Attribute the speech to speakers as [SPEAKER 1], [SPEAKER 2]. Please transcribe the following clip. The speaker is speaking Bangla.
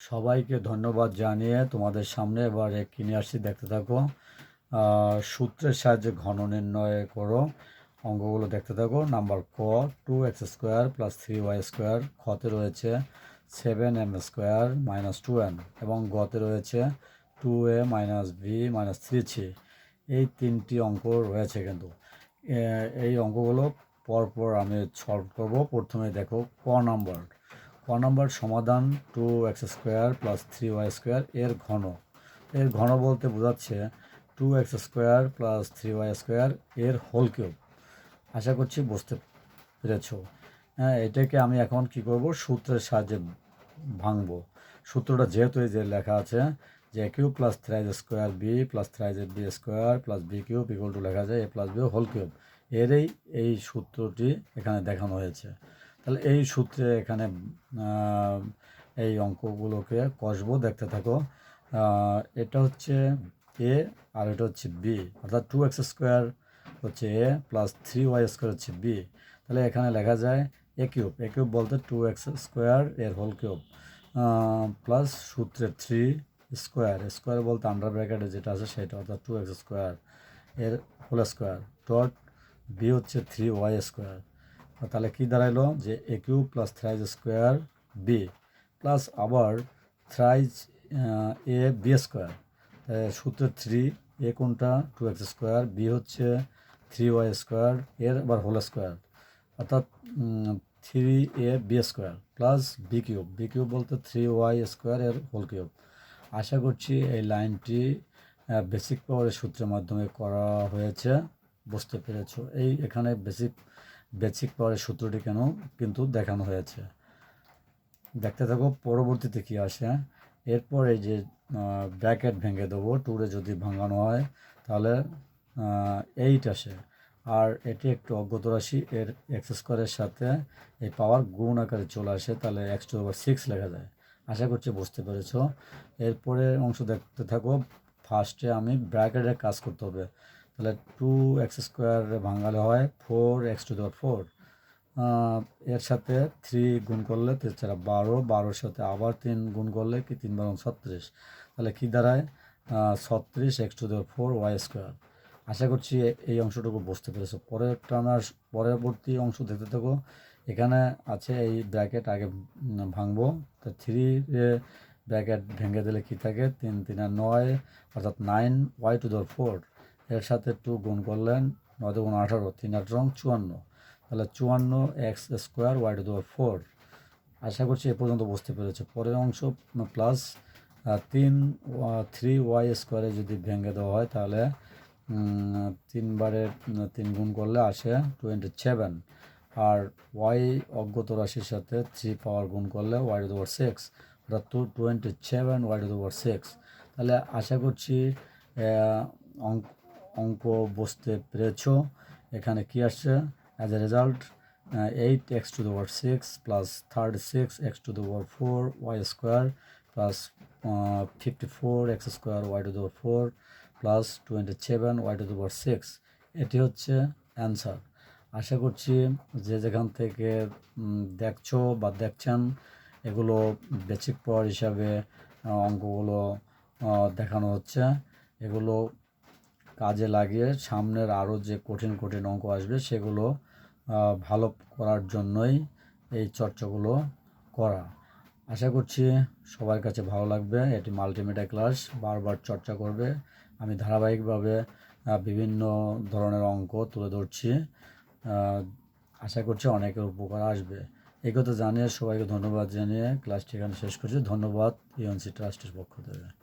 [SPEAKER 1] সবাইকে ধন্যবাদ জানিয়ে তোমাদের সামনে এবার কিনে আসছি। দেখতে থাকো সূত্রের সাহায্যে ঘন নির্ণয় করো অঙ্কগুলো। দেখতে থাকো, নাম্বার ক two x square plus three y square খতে রয়েছে seven m square minus two n এবং গতে রয়েছে two a minus b minus three c এই তিনটি অঙ্ক রয়েছে কিন্তু। এই অঙ্কগুলো পরপর আমি সলভ করব। প্রথমে দেখো ক নাম্বার। ক নাম্বার সমাধান two x square plus three y square এর ঘন। এর ঘন বলতে বোঝাচ্ছে two x square plus three y square এর হোল কিউব। আশা করছি বুঝতে পেরেছ। হ্যাঁ এটাকে আমি এখন কি করব? সূত্রের সাহায্যে ভাঙবো। সূত্রটা যেহেতু এই যে লেখা আছে যে cube plus thrice square b plus thrice b square plus b cube equal to লেখা যায় a plus b whole cube. এরই এই সূত্রটি এখানে দেখানো হয়েছে। তাহলে এই সূত্রে এখানে এই অঙ্কগুলোকে কষবো, দেখতে থাকো। এটা হচ্ছে এ আর এটা হচ্ছে বি অর্থাৎ টু এক্স স্কোয়ার হচ্ছে a plus three y square হচ্ছে বি তাহলে এখানে লেখা যায় এ কিউব এ কিউব বলতে টু এক্স স্কোয়ার এর হোল কিউব প্লাস সূত্রে থ্রি স্কোয়ার স্কোয়ার বলতে আন্ডার ব্র্যাকেটে যেটা আছে সেটা, অর্থাৎ টু এক্স স্কোয়ার এর হোল স্কোয়ার ডট বি হচ্ছে থ্রি ওয়াই স্কোয়ার তাহলে কি দাঁড়াইলো যে a cube plus thrice square b plus আবার থ্রাইজ এ বি স্কোয়ার সূত্র থ্রি এ কোনটা? টু এক্স স্কোয়ার বি হচ্ছে থ্রি ওয়াই স্কোয়ার এর আবার হোল স্কোয়ার অর্থাৎ three a b square plus b cube. B cube বলতে থ্রি ওয়াই স্কোয়ার এর হোল কিউব। আশা করছি এই লাইনটি বেসিক পাওয়ারের সূত্রের মাধ্যমে করা হয়েছে। বুঝতে পেরেছ। এই এখানে বেসিক বেসিক পাওয়ারের সূত্রটি কেন কিন্তু দেখানো হয়েছে। দেখতে থাকো, পরবর্তীতে কি আসে? এরপর এই যে ব্র্যাকেট ভেঙে দেবো, টুরে যদি ভাঙানো হয়, তাহলে এইট আসে। আর এটি একটু অজ্ঞত রাশি, এর এক্স স্কোয়ারের সাথে এই পাওয়ার গুণ আকারে চলে আসে, তাহলে এক্স টু ওভার সিক্স লেখা যায়। আশা করছি বুঝতে পেরেছ। এরপরে অংশ দেখতে থাকো ফার্স্টে আমি ব্র্যাকেটের কাজ করতে হবে। তাহলে টু এক্স স্কোয়ার ভাঙালে হয় four x to the power four এর সাথে থ্রি গুণ করলে তেছাড়া বারো, বারোর সাথে আবার তিন গুণ করলে কি তিন বারো ছত্রিশ? তাহলে কী দাঁড়ায়? ছত্রিশ x to the power four y square আশা করছি এই অংশটুকু বুঝতে পেরেছ। পরের টানার পরবর্তী অংশ দেখতে থাকো। এখানে আছে এই ব্র্যাকেট আগে ভাঙবো। তো থ্রি ব্র্যাকেট ভেঙে দিলে কী থাকে? তিন তিন আর নয়, অর্থাৎ nine y to the power four এর সাথে টু গুণ করলেন নয় গুণ আঠারো, তিন আট রং চুয়ান্ন। তাহলে চুয়ান্ন x square y to four. আশা করছি এ পর্যন্ত বুঝতে পেরেছে। পরের অংশ প্লাস তিন থ্রি ওয়াই স্কোয়ারে যদি ভেঙে দেওয়া হয় তাহলে তিনবারে তিন গুণ করলে আসে টোয়েন্টি সেভেন আর ওয়াই অজ্ঞত রাশির সাথে থ্রি পাওয়ার গুণ করলে y to the power six অর্থাৎ to twenty seven y to the power six তাহলে আশা করছি অঙ্ক অঙ্ক বুঝতে পেরেছ। এখানে কি আসছে? As a result eight x to the power six plus thirty six x to the power four y square plus fifty four x square y to the power four plus twenty seven y to the power six এটি হচ্ছে অ্যান্সার আশা করছি যে যেখান থেকে দেখছ বা দেখছেন, এগুলো বেসিক পাওয়ার হিসাবে অঙ্কগুলো দেখানো হচ্ছে। এগুলো কাজে লাগিয়ে সামনের আরও যে কঠিন কঠিন অঙ্ক আসবে সেগুলো ভালো করার জন্যই এই চর্চাগুলো করা। আশা করছি সবার কাছে ভালো লাগবে। এটি মাল্টিমিডিয়া ক্লাস বারবার চর্চা করবে। আমি ধারাবাহিকভাবে বিভিন্ন ধরনের অঙ্ক তুলে ধরছি। আশা করছি অনেকের উপকার আসবে। এই কথা জানিয়ে সবাইকে ধন্যবাদ জানিয়ে ক্লাসটি এখানে শেষ করছি। ধন্যবাদ ইউএনসি ট্রাস্টের পক্ষ থেকে।